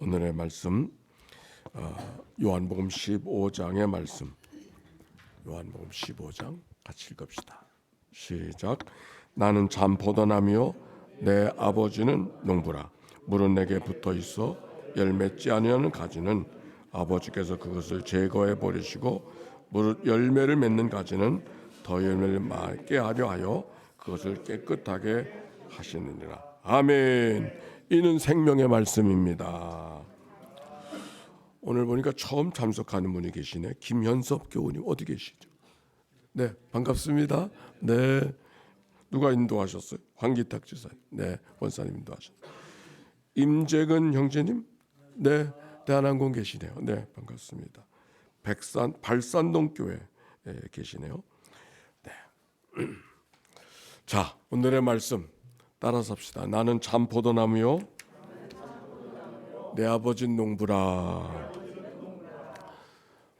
오늘의 말씀 어, 요한복음 15장의 말씀. 요한복음 15장 같이 읽읍시다. 시작. 나는 참 포도나무요 내 아버지는 농부라. 물은 내게 붙어 있어 열맺지 아니하는 가지는 아버지께서 그것을 제거해 버리시고 무릇 열매를 맺는 가지는 더 열매를 맺게 하려 하여 그것을 깨끗하게 하시느니라. 아멘. 이는 생명의 말씀입니다. 오늘 보니까 처음 참석하는 분이 계시네. 김현섭 교우님 어디 계시죠? 네, 반갑습니다. 네. 누가 인도하셨어요? 황기탁 지사. 네, 원사님 인도하셨어요. 임재근 형제님? 네, 대한항공 계시네요. 네, 반갑습니다. 백산 발산동 교회 에 계시네요. 네. 자, 오늘의 말씀 따라서 합시다. 나는 참 포도나무요. 내 아버지는 농부라.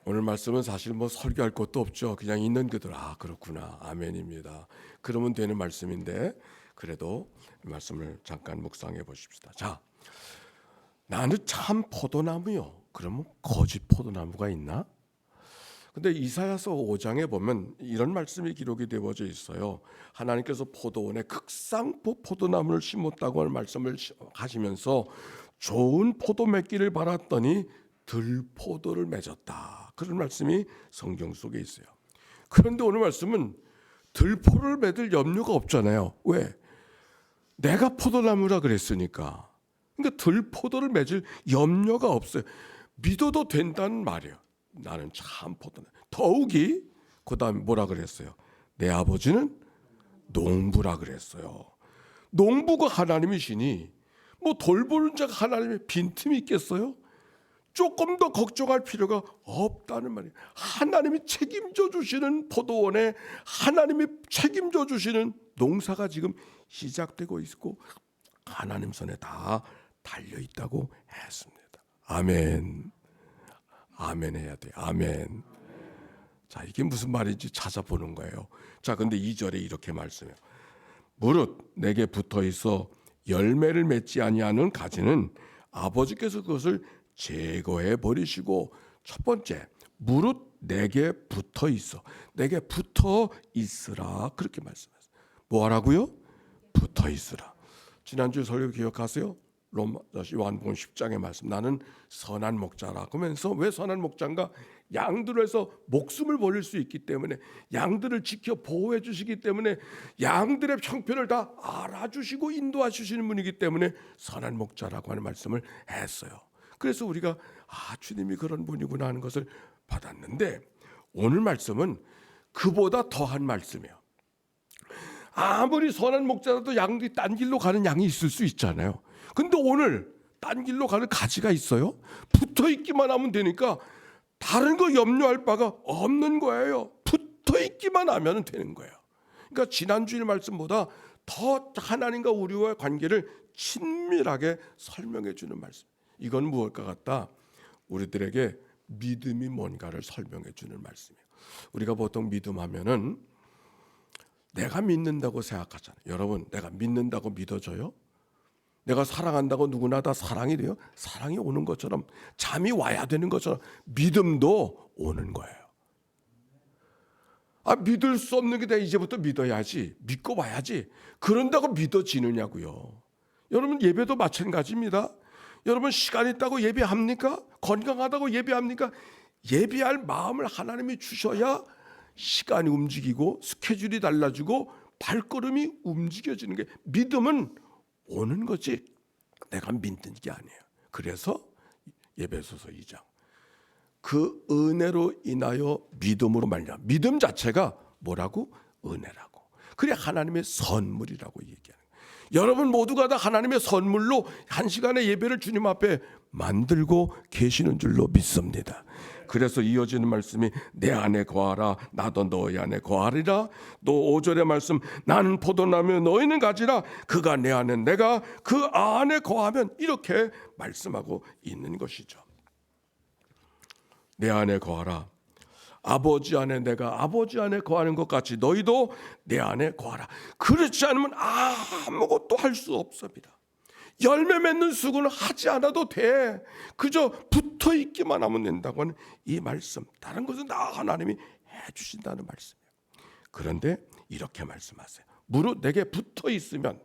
오늘 말씀은 사실 뭐 설교할 것도 없죠. 그냥 있는 그대로 아 그렇구나 아멘입니다. 그러면 되는 말씀인데 그래도 이 말씀을 잠깐 묵상해 보십시다. 자, 나는 참 포도나무요. 그러면 거짓 포도나무가 있나? 근데 이사야서 5장에 보면 이런 말씀이 기록이 되어져 있어요. 하나님께서 포도원에 극상포 포도나무를 심었다고 하는 말씀을 하시면서 좋은 포도 맺기를 바랐더니 들포도를 맺었다. 그런 말씀이 성경 속에 있어요. 그런데 오늘 말씀은 들포를 맺을 염려가 없잖아요. 왜? 내가 포도나무라 그랬으니까. 그러니까 들포도를 맺을 염려가 없어요. 믿어도 된다는 말이에요. 나는 참 포도나. 더욱이 그다음에 뭐라 그랬어요? 내 아버지는 농부라 그랬어요. 농부가 하나님이시니 뭐 돌보는 자가 하나님의 빈틈이 있겠어요? 조금 더 걱정할 필요가 없다는 말이에요. 하나님이 책임져 주시는 포도원에 하나님이 책임져 주시는 농사가 지금 시작되고 있고 하나님 손에 다 달려 있다고 했습니다. 아멘. 아멘 해야 돼. 아멘. 자, 이게 무슨 말인지 찾아보는 거예요. 자, 근데 2절에 이렇게 말씀해요. 무릇 내게 붙어 있어 열매를 맺지 아니하는 가지는 아버지께서 그것을 제거해 버리시고 첫 번째 무릇 내게 붙어 있어 내게 붙어 있으라 그렇게 말씀하세요. 뭐 하라고요? 붙어 있으라. 지난주 설교 기억하세요? 로마 요한복음 10장의 말씀 나는 선한 목자라 그러면서 왜 선한 목자인가 양들에서 목숨을 버릴 수 있기 때문에 양들을 지켜 보호해 주시기 때문에 양들의 형편을 다 알아주시고 인도해 주시는 분이기 때문에 선한 목자라고 하는 말씀을 했어요. 그래서 우리가 아 주님이 그런 분이구나 하는 것을 받았는데 오늘 말씀은 그보다 더한 말씀이에요. 아무리 선한 목자라도 양들이 딴 길로 가는 양이 있을 수 있잖아요. 근데 오늘 딴 길로 가는 가지가 있어요? 붙어 있기만 하면 되니까 다른 거 염려할 바가 없는 거예요. 붙어 있기만 하면 되는 거예요. 그러니까 지난주일 말씀보다 더 하나님과 우리와의 관계를 친밀하게 설명해 주는 말씀. 이건 무엇과 같다? 우리들에게 믿음이 뭔가를 설명해 주는 말씀이에요. 우리가 보통 믿음 하면은 내가 믿는다고 생각하잖아요. 여러분, 내가 믿는다고 믿어져요? 내가 사랑한다고 누구나 다 사랑이 돼요? 사랑이 오는 것처럼 잠이 와야 되는 것처럼 믿음도 오는 거예요. 아, 믿을 수 없는 게 내가 이제부터 믿어야지. 믿고 봐야지. 그런다고 믿어지느냐고요. 여러분 예배도 마찬가지입니다. 여러분 시간 있다고 예배합니까? 건강하다고 예배합니까? 예배할 마음을 하나님이 주셔야 시간이 움직이고 스케줄이 달라지고 발걸음이 움직여지는 게 믿음은 오는 거지 내가 믿는 게 아니에요. 그래서 예배소서 2장 그 은혜로 인하여 믿음으로 말냐 믿음 자체가 뭐라고 은혜라고 그래 하나님의 선물이라고 얘기하는 거예요. 여러분 모두가 다 하나님의 선물로 한 시간의 예배를 주님 앞에 만들고 계시는 줄로 믿습니다. 그래서 이어지는 말씀이 내 안에 거하라 나도 너희 안에 거하리라 또 5절의 말씀 나는 포도나무 너희는 가지라 그가 내 안에 내가 그 안에 거하면 이렇게 말씀하고 있는 것이죠. 내 안에 거하라 아버지 안에 내가 아버지 안에 거하는 것 같이 너희도 내 안에 거하라. 그렇지 않으면 아무것도 할 수 없습니다. 열매 맺는 수고는 하지 않아도 돼. 그저 붙어 있기만 하면 된다고 하는 이 말씀. 다른 것은 다 하나님이 해 주신다는 말씀이에요. 그런데 이렇게 말씀하세요. 무릇 내게 붙어 있으면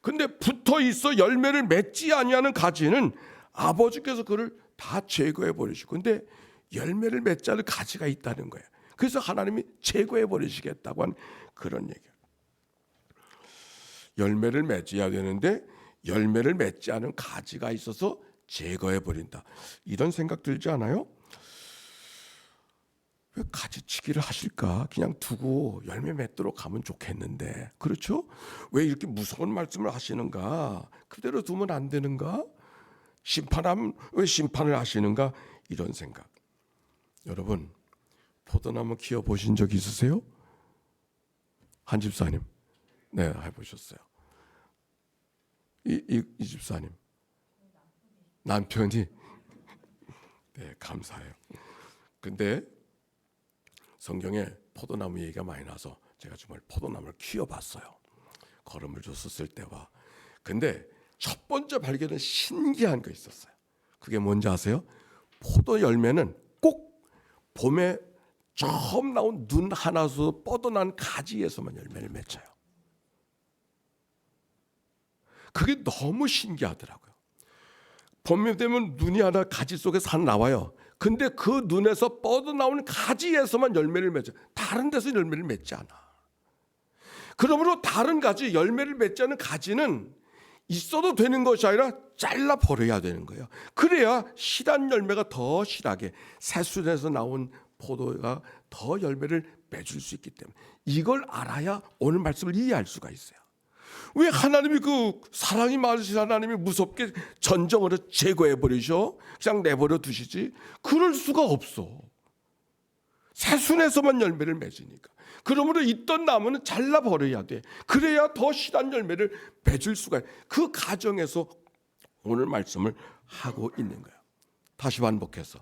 근데 붙어 있어 열매를 맺지 아니하는 가지는 아버지께서 그를 다 제거해 버리시고 근데 열매를 맺지 않은 가지가 있다는 거예요. 그래서 하나님이 제거해 버리시겠다고 한 그런 얘기예요. 열매를 맺어야 되는데 열매를 맺지 않은 가지가 있어서 제거해 버린다. 이런 생각 들지 않아요? 왜 가지치기를 하실까? 그냥 두고 열매 맺도록 하면 좋겠는데. 그렇죠? 왜 이렇게 무서운 말씀을 하시는가? 그대로 두면 안 되는가? 심판하면 왜 심판을 하시는가? 이런 생각. 여러분, 포도나무 키워 보신 적 있으세요? 한 집사님. 네, 해 보셨어요. 이, 이, 이 집사님. 남편이 네, 감사해요. 근데 성경에 포도나무 얘기가 많이 나서 제가 정말 포도나무를 키워봤어요. 걸음을 줬었을 때와. 근데 첫 번째 발견은 신기한 거 있었어요. 그게 뭔지 아세요? 포도 열매는 꼭 봄에 처음 나온 눈 하나서 뻗어난 가지에서만 열매를 맺혀요. 그게 너무 신기하더라고요. 봄이 되면 눈이 하나 가지 속에서 나와요. 근데 그 눈에서 뻗어나오는 가지에서만 열매를 맺어. 다른 데서 열매를 맺지 않아. 그러므로 다른 가지, 열매를 맺지 않은 가지는 있어도 되는 것이 아니라 잘라 버려야 되는 거예요. 그래야 실한 열매가 더 실하게 새순에서 나온 포도가 더 열매를 맺을 수 있기 때문에 이걸 알아야 오늘 말씀을 이해할 수가 있어요. 왜 하나님이 그 사랑이 많으신 하나님이 무섭게 전정으로 제거해 버리셔? 그냥 내버려 두시지? 그럴 수가 없어. 새순에서만 열매를 맺으니까. 그러므로 있던 나무는 잘라 버려야 돼. 그래야 더 실한 열매를 맺을 수가. 있. 그 가정에서 오늘 말씀을 하고 있는 거야. 다시 반복해서.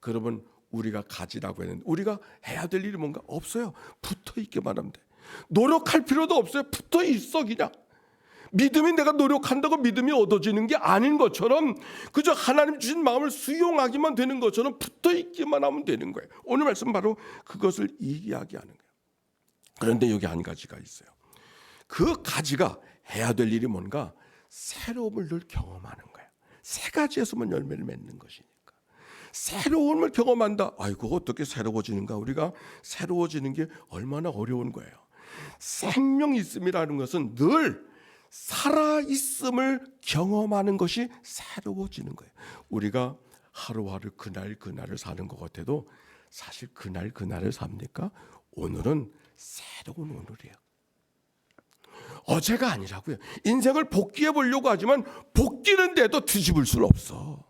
그러면 우리가 가지라고 했는데 우리가 해야 될 일이 뭔가 없어요. 붙어 있기만 하면 돼. 노력할 필요도 없어요. 붙어 있어 그냥. 믿음이 내가 노력한다고 믿음이 얻어지는 게 아닌 것처럼 그저 하나님 주신 마음을 수용하기만 되는 것처럼 붙어 있기만 하면 되는 거예요. 오늘 말씀 바로 그것을 이야기하는 거예요. 그런데 여기 한 가지가 있어요. 그 가지가 해야 될 일이 뭔가 새로움을 늘 경험하는 거예요. 세 가지에서만 열매를 맺는 것이니까. 새로움을 경험한다. 아이고 어떻게 새로워지는가? 우리가 새로워지는 게 얼마나 어려운 거예요. 생명 있음이라는 것은 늘 살아 있음을 경험하는 것이 새로워지는 거예요. 우리가 하루하루 그날 그날을 사는 것 같아도 사실 그날 그날을 삽니까? 오늘은 새로운 오늘이에요. 어제가 아니라고요. 인생을 복귀해 보려고 하지만 복귀는데도 뒤집을 수는 없어.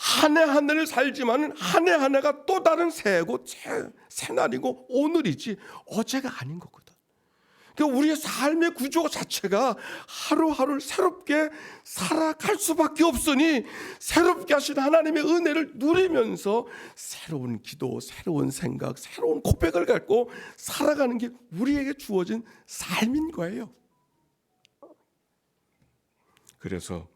한 해 한 해를 살지만 한 해 한 해가 또 다른 새해고 새, 새날이고 오늘이지 어제가 아닌 거거든. 그러니까 우리의 삶의 구조 자체가 하루하루 새롭게 살아갈 수밖에 없으니 새롭게 하신 하나님의 은혜를 누리면서 새로운 기도, 새로운 생각, 새로운 고백을 갖고 살아가는 게 우리에게 주어진 삶인 거예요. 그래서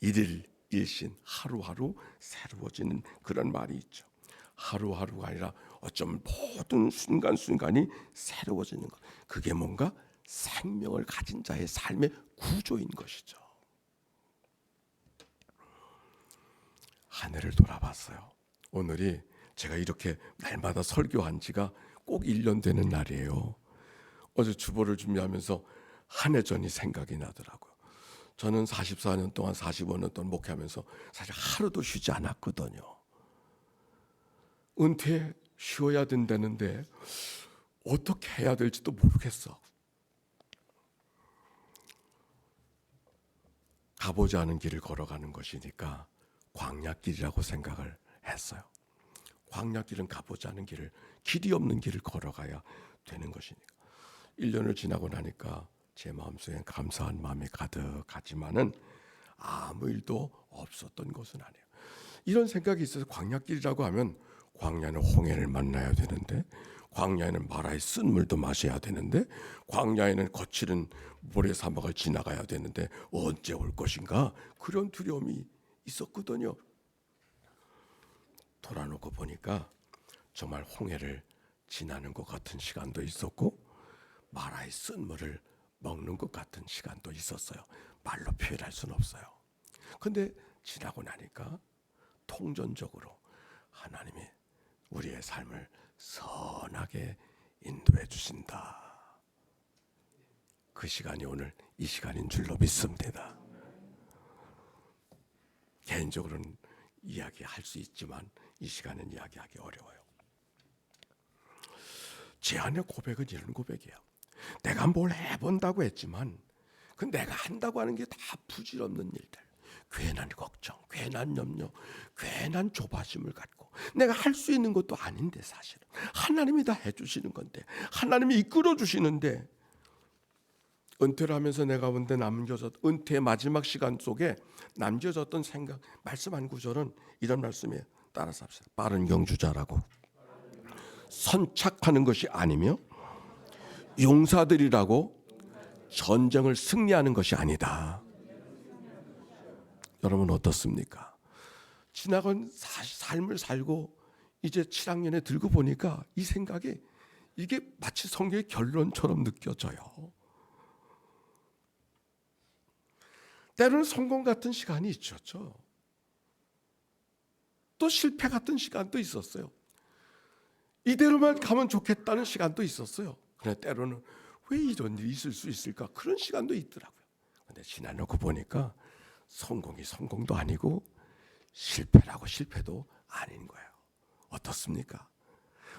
일일 일신 하루하루 새로워지는 그런 말이 있죠. 하루하루가 아니라 어쩜 모든 순간순간이 새로워지는 것. 그게 뭔가 생명을 가진 자의 삶의 구조인 것이죠. 한 해를 돌아봤어요. 오늘이 제가 이렇게 날마다 설교한 지가 꼭 1년 되는 날이에요. 어제 주보를 준비하면서 한 해 전이 생각이 나더라고요. 저는 44년 동안 45년 동안 목회하면서 사실 하루도 쉬지 않았거든요. 은퇴 쉬어야 된다는데 어떻게 해야 될지도 모르겠어. 가보지 않은 길을 걸어가는 것이니까 광야길이라고 생각을 했어요. 광야길은 가보지 않은 길을 길이 없는 길을 걸어가야 되는 것이니까. 1년을 지나고 나니까 제 마음속에 감사한 마음이 가득하지만은 아무 일도 없었던 것은 아니에요. 이런 생각이 있어서 광야길이라고 하면 광야는 홍해를 만나야 되는데 광야에는 마라의 쓴 물도 마셔야 되는데 광야에는 거칠은 모래 사막을 지나가야 되는데 언제 올 것인가 그런 두려움이 있었거든요. 돌아놓고 보니까 정말 홍해를 지나는 것 같은 시간도 있었고 마라의 쓴 물을 먹는 것 같은 시간도 있었어요. 말로 표현할 수는 없어요. 근데 지나고 나니까 통전적으로 하나님이 우리의 삶을 선하게 인도해 주신다. 그 시간이 오늘 이 시간인 줄로 믿습니다. 개인적으로는 이야기할 수 있지만 이 시간은 이야기하기 어려워요. 제 안의 고백은 이런 고백이에요. 내가 뭘 해본다고 했지만 그 내가 한다고 하는 게 다 부질없는 일들. 괜한 걱정, 괜한 염려, 괜한 조바심을 갖고 내가 할 수 있는 것도 아닌데 사실은 하나님이 다 해주시는 건데 하나님이 이끌어 주시는데 은퇴를 하면서 내가 본데 남겨졌 은퇴의 마지막 시간 속에 남겨졌던 생각 말씀 한 구절은 이런 말씀이에요. 따라서 합시다. 빠른 경주자라고 선착하는 것이 아니며 용사들이라고 전쟁을 승리하는 것이 아니다. 여러분 어떻습니까? 지나간 사- 삶을 살고 이제 7학년에 들고 보니까 이 생각이 이게 마치 성경의 결론처럼 느껴져요. 때로는 성공 같은 시간이 있었죠. 또 실패 같은 시간도 있었어요. 이대로만 가면 좋겠다는 시간도 있었어요. 그런데 때로는 왜 이런 일이 있을 수 있을까? 그런 시간도 있더라고요. 근데 지나놓고 보니까 성공이 성공도 아니고 실패라고 실패도 아닌 거예요. 어떻습니까?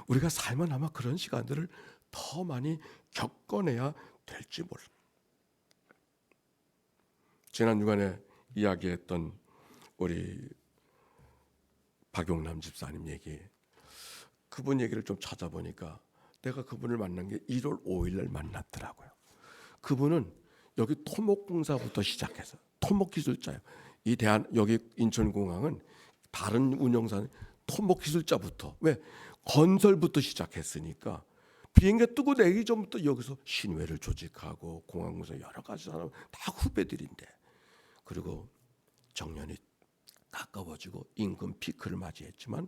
우리가 살면 아마 그런 시간들을 더 많이 겪어내야 될지 몰라. 지난 주간에 이야기했던 우리 박용남 집사님 얘기 그분 얘기를 좀 찾아보니까 내가 그분을 만난 게 1월 5일 날 만났더라고요. 그분은 여기 토목공사부터 시작해서 토목기술자예요. 이 대한 여기 인천공항은 다른 운영사는 토목기술자부터 왜 건설부터 시작했으니까 비행기 뜨고 내기 전부터 여기서 신회를 조직하고 공항공사 여러 가지 사람 다 후배들인데 그리고 정년이 가까워지고 임금 피크를 맞이했지만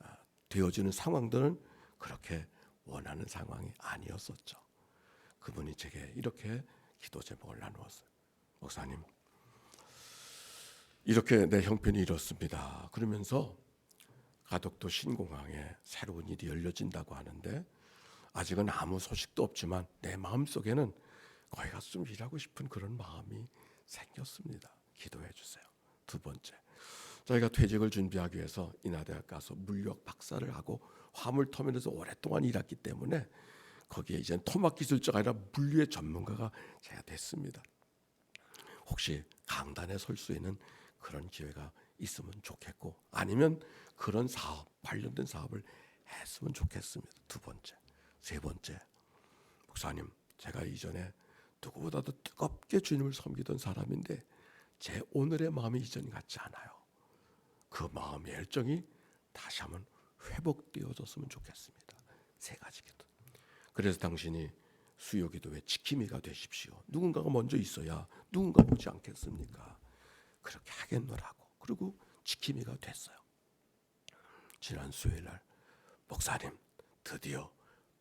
아, 되어지는 상황들은 그렇게 원하는 상황이 아니었었죠. 그분이 제게 이렇게 기도 제목을 나누었어요. 목사님, 이렇게 내 형편이 이렇습니다. 그러면서 가덕도 신공항에 새로운 일이 열려진다고 하는데 아직은 아무 소식도 없지만 내 마음 속에는 거기 가서 좀 일하고 싶은 그런 마음이 생겼습니다. 기도해 주세요. 두 번째, 저희가 퇴직을 준비하기 위해서 인하대학 가서 물리학 박사를 하고 화물 터미널에서 오랫동안 일했기 때문에 거기에 이제 토막 기술자가 아니라 물류의 전문가가 제가 됐습니다. 혹시 강단에 설 수 있는 그런 기회가 있으면 좋겠고 아니면 그런 사업 관련된 사업을 했으면 좋겠습니다. 두 번째, 세 번째, 목사님 제가 이전에 누구보다도 뜨겁게 주님을 섬기던 사람인데 제 오늘의 마음이 이전 같지 않아요. 그 마음의 열정이 다시 한번 회복되어졌으면 좋겠습니다. 세 가지 기도. 그래서 당신이 수요 기도의 지킴이가 되십시오. 누군가가 먼저 있어야 누군가 보지 않겠습니까? 그렇게 하겠노라고. 그리고 지킴이가 됐어요. 지난 수요일 날 목사님 드디어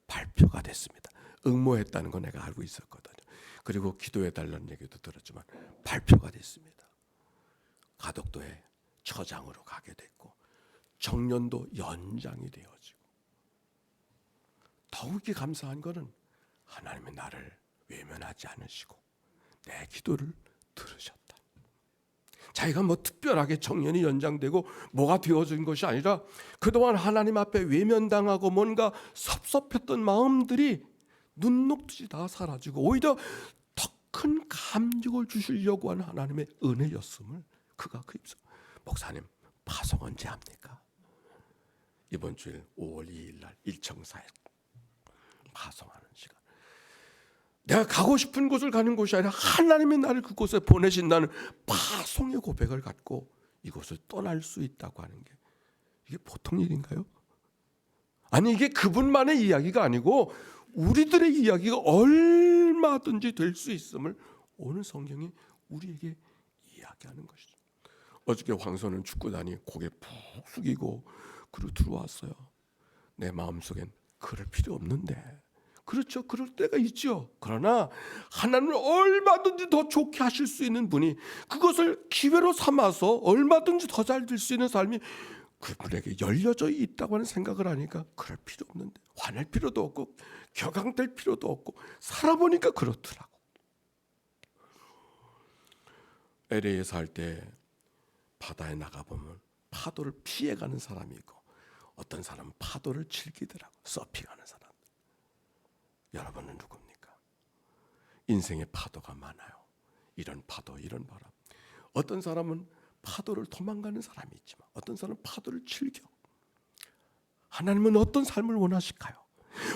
발표가 됐습니다. 응모했다는 거 내가 알고 있었거든요. 그리고 기도해 달라는 얘기도 들었지만 발표가 됐습니다. 가덕도에 처장으로 가게 됐고 정년도 연장이 되어지고 더욱이 감사한 것은 하나님의 나를 외면하지 않으시고 내 기도를 들으셨다. 자기가 뭐 특별하게 정년이 연장되고 뭐가 되어진 것이 아니라 그동안 하나님 앞에 외면당하고 뭔가 섭섭했던 마음들이 눈 녹듯이 다 사라지고 오히려 더 큰 감격을 주시려고 하는 하나님의 은혜였음을 그가 그 입술 목사님 파송 언제 합니까? 이번 주일 5월 2일 날 일청사에 파송하는 시간. 내가 가고 싶은 곳을 가는 곳이 아니라 하나님이 나를 그곳에 보내신다는 파송의 고백을 갖고 이곳을 떠날 수 있다고 하는 게 이게 보통 일인가요? 아니 이게 그분만의 이야기가 아니고 우리들의 이야기가 얼마든지 될 수 있음을 오늘 성경이 우리에게 이야기하는 것이죠. 어저께 황선은 축구단이 고개 푹 숙이고 그리고 들어왔어요. 내 마음속엔 그럴 필요 없는데 그렇죠. 그럴 때가 있죠. 그러나 하나님을 얼마든지 더 좋게 하실 수 있는 분이 그것을 기회로 삼아서 얼마든지 더 잘 될 수 있는 삶이 그분에게 열려져 있다고 하는 생각을 하니까 그럴 필요 없는데 화낼 필요도 없고 격앙될 필요도 없고 살아보니까 그렇더라고. LA에 살때 바다에 나가 보면 파도를 피해가는 사람이 있고 어떤 사람은 파도를 즐기더라고 서핑하는 사람. 여러분은 누굽니까? 인생의 파도가 많아요. 이런 파도, 이런 바람. 어떤 사람은 파도를 도망가는 사람이 있지만 어떤 사람은 파도를 즐겨. 하나님은 어떤 삶을 원하실까요?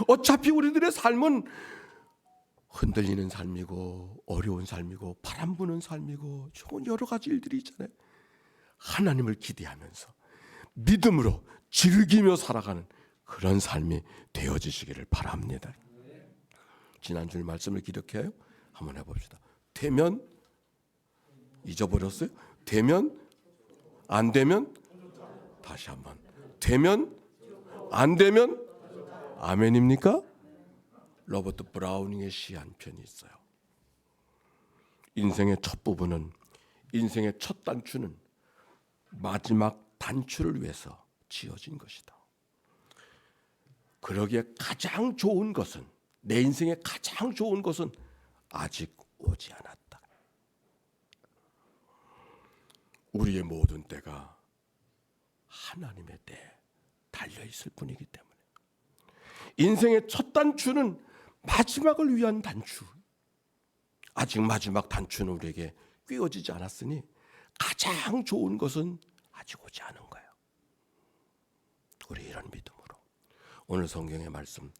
어차피 우리들의 삶은 흔들리는 삶이고 어려운 삶이고 바람 부는 삶이고 좋은 여러 가지 일들이 있잖아요. 하나님을 기대하면서 믿음으로 즐기며 살아가는 그런 삶이 되어지시기를 바랍니다. 지난주 말씀을 기록해요. 한번 해봅시다. 되면 잊어버렸어요? 되면 안 되면 다시 한번 되면 안 되면 아멘입니까? 로버트 브라우닝의 시 한 편이 있어요. 인생의 첫 부분은 인생의 첫 단추는 마지막 단추를 위해서 지어진 것이다. 그러기에 가장 좋은 것은 내 인생의 가장 좋은 것은 아직 오지 않았다. 우리의 모든 때가 하나님의 때에 달려 있을 뿐이기 때문에 인생의 첫 단추는 마지막을 위한 단추. 아직 마지막 단추는 우리에게 꿰어지지 않았으니 가장 좋은 것은 아직 오지 않은 거예요. 우리 이런 믿음으로 오늘 성경의 말씀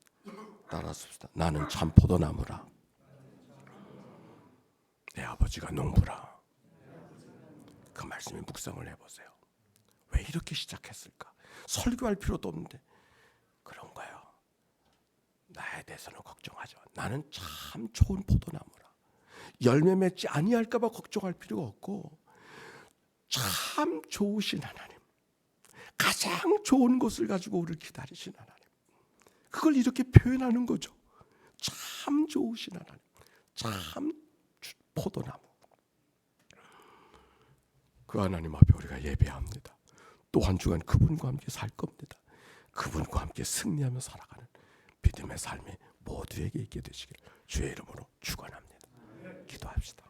따라습시다. 나는 참 포도나무라. 내 아버지가 농부라. 그 말씀에 묵상을 해보세요. 왜 이렇게 시작했을까? 설교할 필요도 없는데 그런 거예요. 나에 대해서는 걱정하지 마. 나는 참 좋은 포도나무라. 열매 맺지 아니할까봐 걱정할 필요가 없고 참 좋으신 하나님, 가장 좋은 것을 가지고 우리를 기다리신 하나님. 그걸 이렇게 표현하는 거죠. 참 좋으신 하나님, 참 포도나무. 그 하나님 앞에 우리가 예배합니다. 또 한 주간 그분과 함께 살 겁니다. 그분과 함께 승리하며 살아가는 믿음의 삶이 모두에게 있게 되시길 주의 이름으로 축원합니다. 기도합시다.